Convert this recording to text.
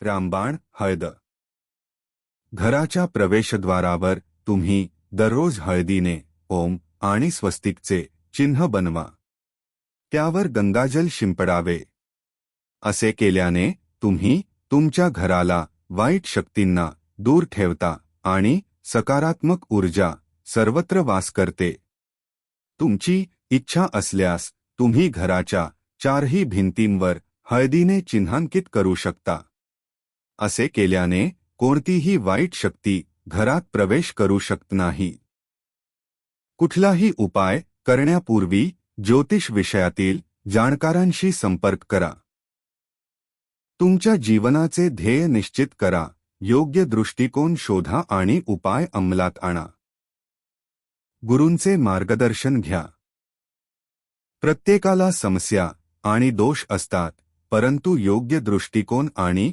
रामबाण हळद. घराच्या प्रवेशद्वारावर तुम्ही दररोज हळदीने ओम आणि स्वस्तिकचे चिन्ह बनवा. त्यावर गंगाजल शिंपडावे. असे केल्याने तुम्ही तुमच्या घराला वाईट शक्तींना दूर ठेवता आणि सकारात्मक ऊर्जा सर्वत्र वास करते. तुमची इच्छा असल्यास तुम्ही घराच्या चारही भिंतींवर हळदीने चिन्हांकित करू शकता. असे केल्याने कोणतीही वाईट शक्ती घरात प्रवेश करू शकत नाही. कुठलाही उपाय करण्यापूर्वी ज्योतिष विषयातील जाणकारांशी संपर्क करा. तुमच्या जीवनाचे ध्येय निश्चित करा. योग्य दृष्टिकोन शोधा आणि उपाय अंमलात आणा. गुरूंचे मार्गदर्शन घ्या. प्रत्येकाला समस्या आणि दोष असतात परंतु योग्य दृष्टिकोन आणि